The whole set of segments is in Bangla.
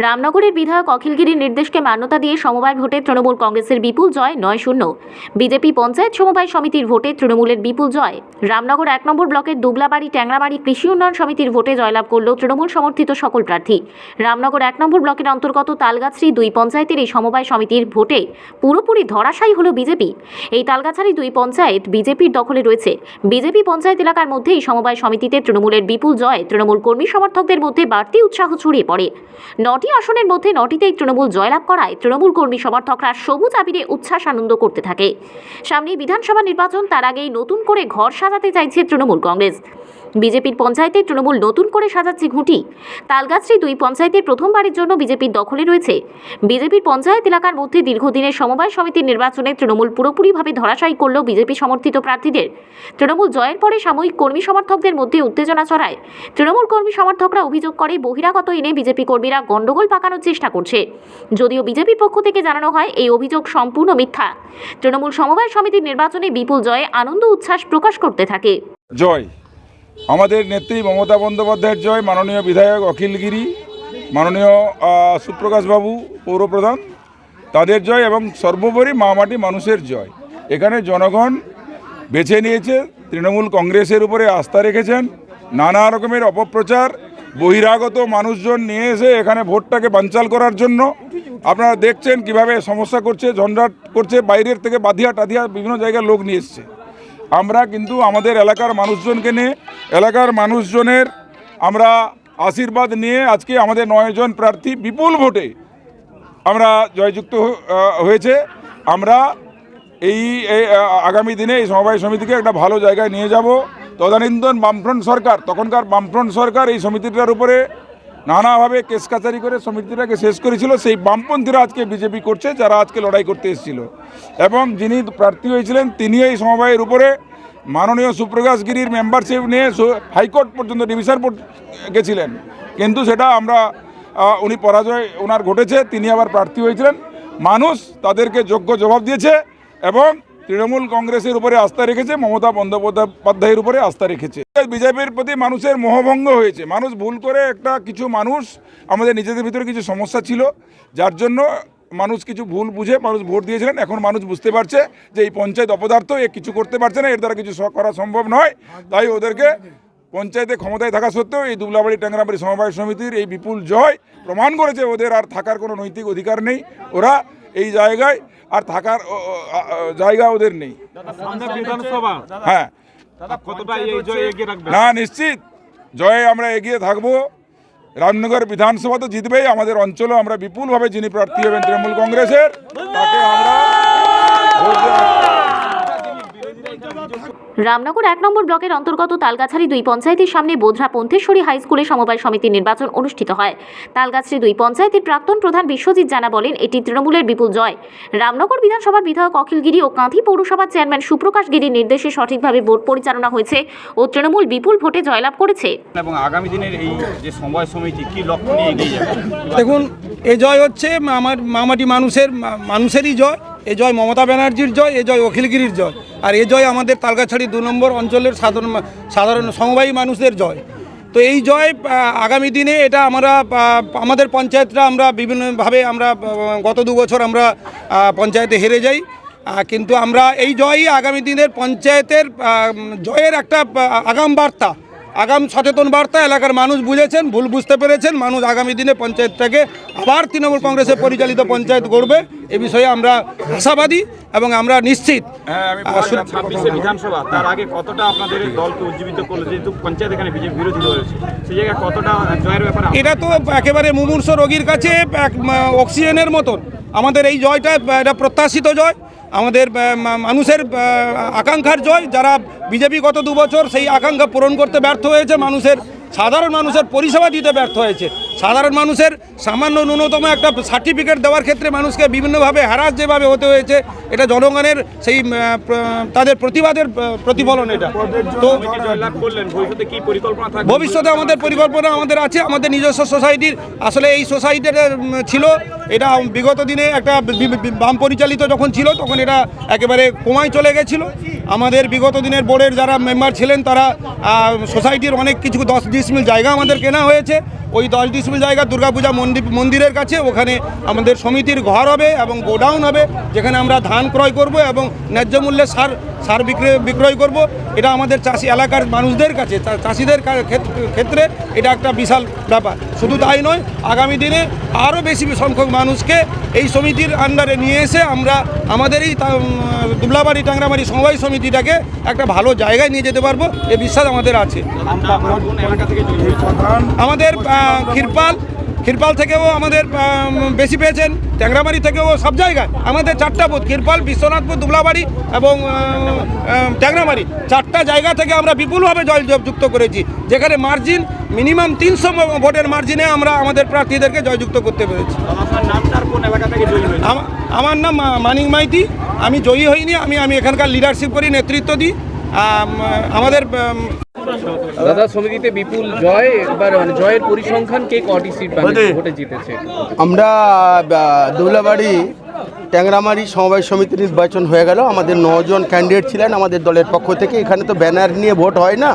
রামনগরের বিধায়ক অখিলগিরির নির্দেশকে মান্যতা দিয়ে সমবায় ভোটে তৃণমূল কংগ্রেসের বিপুল জয় নয় শূন্য। বিজেপি পঞ্চায়েত সমবায় সমিতির ভোটে তৃণমূলের বিপুল জয়। রামনগর এক নম্বর ব্লকের দুবলাবাড়ি, ট্যাংরাবাড়ি কৃষি উন্নয়ন সমিতির ভোটে জয়লাভ করল তৃণমূল সমর্থিত সকল প্রার্থী। রামনগর এক নম্বর ব্লকের অন্তর্গত তালগাছড়ি দুই পঞ্চায়েতের এই সমবায় সমিতির ভোটে পুরোপুরি ধরাশায়ী হল বিজেপি। এই তালগাছাড়ি দুই পঞ্চায়েত বিজেপির দখলে রয়েছে। বিজেপি পঞ্চায়েত এলাকার মধ্যে এই সমবায় সমিতিতে তৃণমূলের বিপুল জয় তৃণমূল কর্মী সমর্থকদের মধ্যে বাড়তি উৎসাহ ছড়িয়ে পড়ে। নটি আসনের মধ্যে নটিতেই তৃণমূল জয়লাভ করায় তৃণমূল কর্মী সমর্থকরা সবুজ আবিরে উচ্ছ্বাস আনন্দ করতে থাকে। সামনে বিধানসভা নির্বাচন, তার আগেই নতুন করে ঘর সাজাতে চাইছে তৃণমূল কংগ্রেস। বিজেপির পঞ্চায়েতে তৃণমূল নতুন করে সাজাচ্ছে ঘুঁটি। তালগাছড়ি দুই পঞ্চায়েতের প্রথমবারের জন্য বিজেপির দখলে রয়েছে। বিজেপির পঞ্চায়েত এলাকার মধ্যে দীর্ঘদিনের সমবায় সমিতির নির্বাচনে তৃণমূল পুরোপুরিভাবে ধরাশায়ী করল বিজেপি সমর্থিত প্রার্থীদের। তৃণমূল জয়ের পরে সাময়িক কর্মী সমর্থকদের মধ্যে উত্তেজনা ছড়ায়। তৃণমূল কর্মী সমর্থকরা অভিযোগ করে, বহিরাগত এনে বিজেপি কর্মীরা গণ্ডগোল পাকানোর চেষ্টা করছে। যদিও বিজেপির পক্ষ থেকে জানানো হয়, এই অভিযোগ সম্পূর্ণ মিথ্যা। তৃণমূল সমবায় সমিতির নির্বাচনে বিপুল জয়ে আনন্দ উচ্ছ্বাস প্রকাশ করতে থাকে। জয়। আমাদের নেত্রী মমতা বন্দ্যোপাধ্যায়ের জয়, মাননীয় বিধায়ক অখিলগিরি মাননীয় সুপ্রকাশবাবু পৌরপ্রধান, তাদের জয় এবং সর্বোপরি মামাটি মানুষের জয়। এখানে জনগণ বেছে নিয়েছে, তৃণমূল কংগ্রেসের উপরে আস্থা রেখেছেন, নানা রকমের অপপ্রচার, বহিরাগত মানুষজন নিয়ে এসে এখানে ভোটটাকে বানচাল করার জন্য। আপনারা দেখছেন কীভাবে সমস্যা করছে, ঝঞ্ঝাট করছে, বাইরের থেকে বাধিয়া টাধিয়া বিভিন্ন জায়গায় লোক নিয়ে এসছে। আমরা কিন্তু আমাদের এলাকার মানুষজনকে নিয়ে, এলাকার মানুষজনের আমরা আশীর্বাদ নিয়ে আজকে আমাদের নয়জন প্রার্থী বিপুল ভোটে আমরা জয়যুক্ত হয়েছে। আমরা এই আগামী দিনে এই সমবায় সমিতিকে একটা ভালো জায়গায় নিয়ে যাব। তদানীন্তন বামফ্রন্ট সরকার, তখনকার বামফ্রন্ট সরকার এই সমিতিটার উপরে নানাভাবে কেস কাচারি করে সমিতিটাকে শেষ করেছিল। সেই বামপন্থীরা আজকে বিজেপি করছে, যারা আজকে লড়াই করতে এসেছিল। এবং যিনি প্রার্থী হয়েছিলেন, তিনি এই সমবায়ের উপরে মাননীয় সুপ্রকাশ গিরির মেম্বারশিপ নিয়ে হাইকোর্ট পর্যন্ত ডিভিশন গেছিলেন। কিন্তু সেটা আমরা উনি পরাজয় ওনার ঘটেছে, তিনি আবার প্রার্থী হয়েছিলেন। মানুষ তাদেরকে যোগ্য জবাব দিয়েছে এবং তৃণমূল কংগ্রেসের উপরে আস্থা রেখেছে, মমতা বন্দ্যোপাধ্যায়ের উপরে আস্থা রেখেছে। বিজেপির প্রতি মানুষের মোহভঙ্গ হয়েছে। মানুষ ভুল করে একটা কিছু মানুষ, আমাদের নিজেদের ভিতরে কিছু সমস্যা ছিল, যার জন্য মানুষ কিছু ভুল বুঝে মানুষ ভোট দিয়েছিলেন। এখন মানুষ বুঝতে পারছে যে এই পঞ্চায়েত অপদার্থ, এ কিছু করতে পারছে না, এর দ্বারা কিছু করা সম্ভব নয়। তাই ওদেরকে পঞ্চায়েতে ক্ষমতায় থাকা সত্ত্বেও এই দুবলাবাড়ি ট্যাংরাবাড়ি সমবায় সমিতির এই বিপুল জয় প্রমাণ করেছে ওদের আর থাকার কোনো নৈতিক অধিকার নেই। ওরা এই জায়গায় আর থাকার জায়গা ওদের নেই। হ্যাঁ। না, নিশ্চিত। জয়ে আমরা এগিয়ে থাকব। রামনগর বিধানসভা তো জিতবেই, আমাদের অঞ্চলে আমরা বিপুলভাবে যিনি প্রার্থী হবেন তৃণমূল কংগ্রেসের, তাকে আমরা। রামনগর এক নম্বর ব্লকের অন্তর্গত তালগাছাড়ি দুই পঞ্চায়েতের সামনে বোধরা পন্থেশ্বরী হাই স্কুলে সমবায় সমিতির নির্বাচন অনুষ্ঠিত হয়। তালগাছড়ি দুই পঞ্চায়েতের প্রাক্তন প্রধান বিশ্বজিৎ জানা বলেন এটি তৃণমূলের বিপুল জয়। রামনগর বিধানসভার বিধায়ক অখিলগিরি ও কাঁথি পৌরসভার চেয়ারম্যান সুপ্রকাশ গিরির নির্দেশে সঠিকভাবে ভোট পরিচালনা হয়েছে ও তৃণমূল বিপুল ভোটে জয়লাভ করেছে। এবং আগামী দিনের এই যে সমবায় সমিতি কি লক্ষ্য নিয়ে এগিয়ে যাবে? দেখুন এ জয় হচ্ছে আমার মামাটি মানুষের মানুষেরই জয়। এ জয় মমতা ব্যানার্জির জয়, এ জয় অখিলগিরির জয়। আর এ জয় আমাদের তালগাছড়ি দু নম্বর অঞ্চলের সাধারণ সাধারণ সমবায়ী মানুষদের জয়। তো এই জয় আগামী দিনে এটা আমরা আমাদের পঞ্চায়েতরা আমরা বিভিন্নভাবে আমরা গত দু বছর আমরা পঞ্চায়েতে হেরে যাই। কিন্তু আমরা এই জয়ই আগামী দিনের পঞ্চায়েতের জয়ের একটা আগাম বার্তা। আগাম সচেতন বার্তা এলাকার মানুষ বুঝেছেন ভুল বুঝতে পেরেছেন মানুষ আগামী দিনে পঞ্চায়েতটাকে আবার তৃণমূল কংগ্রেসে পরিচালিত পঞ্চায়েত গড়বে। এ বিষয়ে আমরা আশাবাদী এবং আমরা নিশ্চিত। হ্যাঁ আমি আহ, সু- ছাব্বিশে বিধানসভা। তার আগে কতটা আপনাদের দলকে উজ্জীবিত করল? যেহেতু পঞ্চায়েত এখানে বিজেপি বিরোধী রয়েছে সেই জায়গায় কতটা জয়ের ব্যাপারে এটা তো একেবারে মুমূর্ষ রোগীর কাছে অক্সিজেনের মতন। আমাদের এই জয়টা এটা প্রত্যাশিত জয়। আমাদের মানুষের আকাঙ্ক্ষার জয়। যারা বিজেপি গত দু বছর সেই আকাঙ্ক্ষা পূরণ করতে ব্যর্থ হয়েছে, মানুষের, সাধারণ মানুষের পরিষেবা দিতে ব্যর্থ হয়েছে। সাধারণ মানুষের সামান্য ন্যূনতম একটা সার্টিফিকেট দেওয়ার ক্ষেত্রে মানুষকে বিভিন্নভাবে হ্যারাস যেভাবে হতে হয়েছে, এটা জনগণের সেই তাদের প্রতিবাদের প্রতিফলন এটা। তো ভবিষ্যতে আমাদের পরিকল্পনা আমাদের আছে, আমাদের নিজস্ব সোসাইটির আসলে এই সোসাইটির ছিল, এটা বিগত দিনে একটা বাম পরিচালিত যখন ছিল, তখন এটা একেবারে কমায় চলে গেছিল। আমাদের বিগত দিনের বোর্ডের যারা মেম্বার ছিলেন, তারা সোসাইটির অনেক কিছু দশ বিশ ডিসমিল জায়গা আমাদের কেনা হয়েছে। ওই দশ ডিসমিল জায়গা, দুর্গাপূজা মন্দির, মন্দিরের কাছে। ওখানে আমাদের সমিতির ঘর হবে এবং গোডাউন হবে, যেখানে আমরা ধান ক্রয় করব এবং ন্যায্য মূল্যে সার সার বিক্রয় বিক্রয় করব। এটা আমাদের চাষি এলাকার মানুষদের কাছে চাষিদের ক্ষেত্রে এটা একটা বিশাল ব্যাপার। শুধু তাই নয় আগামী দিনে আরও বেশি সংখ্যক মানুষকে এই সমিতির আন্ডারে নিয়ে এসে আমরা আমাদের এই দুবলাবাড়ি টাংরাবাড়ি সমবায় সমিতিটাকে একটা ভালো জায়গায় নিয়ে যেতে পারব এ বিশ্বাস আমাদের আছে। আমাদের ক্ষীরপাল ক্ষীরপাল থেকেও আমাদের বেশি পেয়েছেন। ট্যাংরাবাড়ি থেকেও সব জায়গায় আমাদের চারটা বুথ ক্ষীরপাল বিশ্বনাথপুর দুবলাবাড়ি এবং ট্যাংরাবাড়ি। চারটা জায়গা থেকে আমরা বিপুলভাবে জয় যুক্ত করেছি। যেখানে মার্জিন মিনিমাম তিনশো ভোটের মার্জিনে আমরা আমাদের প্রার্থীদেরকে জয়যুক্ত করতে পেরেছি। আমার নাম মানিক মাইতি। আমি জয়ী হইনি আমি আমি এখানকার লিডারশিপ করি নেতৃত্ব দিই। আমাদের আম, দাদা সমিতিতে বিপুল জয় এবার মানে জয়ের পরিসংখ্যান কে কটি সিট ভোটে জিতেছে? আমরা দৌলাবাড়ি ট্যাংরামারি সমবায় সমিতি নির্বাচন হয়ে গেল। আমাদের নজন ক্যান্ডিডেট ছিলেন আমাদের দলের পক্ষ থেকে। এখানে তো ব্যানার নিয়ে ভোট হয় না।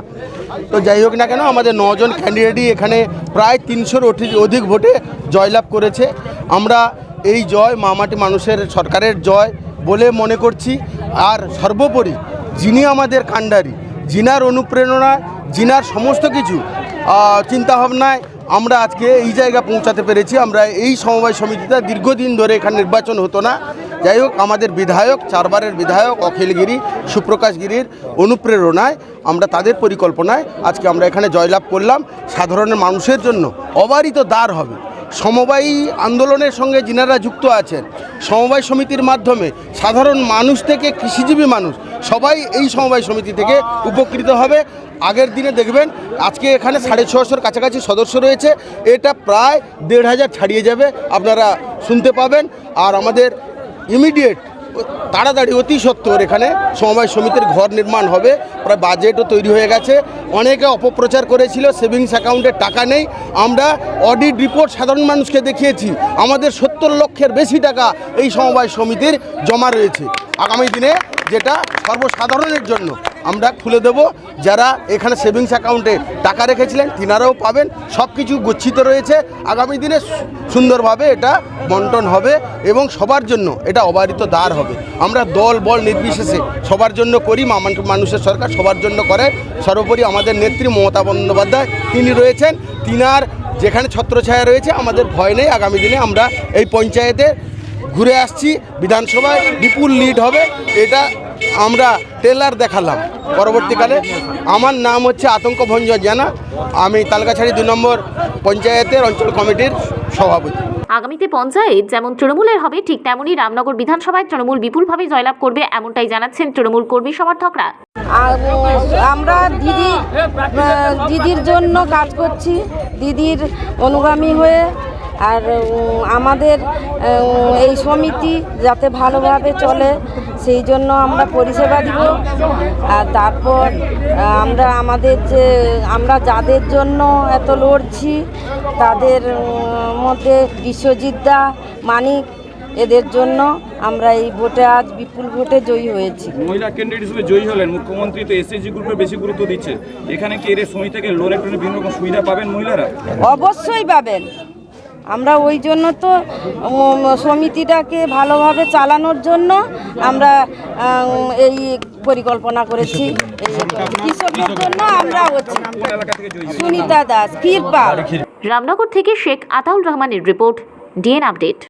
তো যাই হোক না কেন আমাদের নজন ক্যান্ডিডেটই এখানে প্রায় তিনশোর অধিক ভোটে জয়লাভ করেছে। আমরা এই জয় মামাটি মানুষের সরকারের জয় বলে মনে করছি। আর সর্বোপরি যিনি আমাদের কাণ্ডারি জিনার অনুপ্রেরণায় জিনার সমস্ত কিছু চিন্তাভাবনায় আমরা আজকে এই জায়গা পৌঁছাতে পেরেছি। আমরা এই সমবায় সমিতিটা দীর্ঘদিন ধরে এখানে নির্বাচন হতো না। যাই হোক, আমাদের বিধায়ক, চারবারের বিধায়ক অখিলগিরি সুপ্রকাশগিরির অনুপ্রেরণায় আমরা তাদের পরিকল্পনায় আজকে আমরা এখানে জয়লাভ করলাম। সাধারণ মানুষের জন্য অবারিত দ্বার হবে। সমবায়ী আন্দোলনের সঙ্গে যিনারা যুক্ত আছেন। সমবায় সমিতির মাধ্যমে সাধারণ মানুষ থেকে কৃষিজীবী মানুষ সবাই এই সমবায় সমিতি থেকে উপকৃত হবে। আগের দিনে দেখবেন, আজকে এখানে সাড়ে ছশোর কাছাকাছি সদস্য রয়েছে। এটা প্রায় দেড় হাজার ছাড়িয়ে যাবে, আপনারা শুনতে পাবেন। আর আমাদের ইমিডিয়েট, তাড়াতাড়ি, অতি সত্বর এখানে সমবায় সমিতির ঘর নির্মাণ হবে। প্রায় বাজেটও তৈরি হয়ে গেছে। অনেকে অপপ্রচার করেছিল, সেভিংস অ্যাকাউন্টে টাকা নেই। আমরা অডিট রিপোর্ট সাধারণ মানুষকে দেখিয়েছি। আমাদের সত্তর লক্ষের বেশি টাকা এই সমবায় সমিতির জমা রয়েছে। আগামী দিনে যেটা সর্বসাধারণের জন্য আমরা খুলে দেব। যারা এখানে সেভিংস অ্যাকাউন্টে টাকা রেখেছিলেন, তিনারাও পাবেন। সব কিছু গচ্ছিত রয়েছে। আগামী দিনে সুন্দরভাবে এটা বন্টন হবে এবং সবার জন্য এটা অবারিত দ্বার হবে। আমরা দল, বল নির্বিশেষে সবার জন্য করি মানুষের সরকার সবার জন্য করে। সর্বোপরি আমাদের নেত্রী মমতা বন্দ্যোপাধ্যায় তিনি রয়েছেন। তিনার যেখানে ছত্রছায়া রয়েছে, আমাদের ভয় নেই। আগামী দিনে আমরা এই পঞ্চায়েতে ঘুরে আসছি বিধানসভায় বিপুল লিড হবে এটা আমরা টেলার দেখালাম পরবর্তীকালে। আমার নাম হচ্ছে আতঙ্ক ভঞ্জন জানা আমি তালগাছাড়ি দুই নম্বর পঞ্চায়েতের অঞ্চল কমিটির সভাপতি। আগামীতে পঞ্চায়েত যেমন তৃণমূলের হবে ঠিক তেমনই রামনগর বিধানসভায় তৃণমূল বিপুলভাবে জয়লাভ করবে এমনটাই জানাচ্ছেন তৃণমূল কর্মী সমর্থকরা। আর আমরা দিদি দিদির জন্য কাজ করছি দিদির অনুগামী হয়ে আর আমাদের এই সমিতি যাতে ভালোভাবে চলে সেই জন্য আমরা পরিষেবা দিব। আর তারপর আমরা আমাদের যে আমরা যাদের জন্য এত লড়ছি তাদের মধ্যে বিশ্বজিৎ দা মানিক এদের জন্য আমরা এই ভোটে আজ বিপুল ভোটে জয়ী হয়েছি। মহিলা ক্যান্ডিডেট হিসেবে জয়ী হলেন মুখ্যমন্ত্রী তো এসএসজি গ্রুপে বেশি গুরুত্ব দিচ্ছে। এখানে কি এর সমিতি থেকে লোন একটু বিভিন্ন রকম সুবিধা পাবেন মহিলারা? অবশ্যই পাবেন। আমরা ওই জন্য তো সমিতিটাকে ভালোভাবে চালানোর জন্য আমরা এই পরিকল্পনা করেছি কৃষকদের জন্য আমরা? সুনিতা দাস কৃপা রামনগর থেকে শেখ আতাউল রহমানের রিপোর্ট, ডিএন আপডেট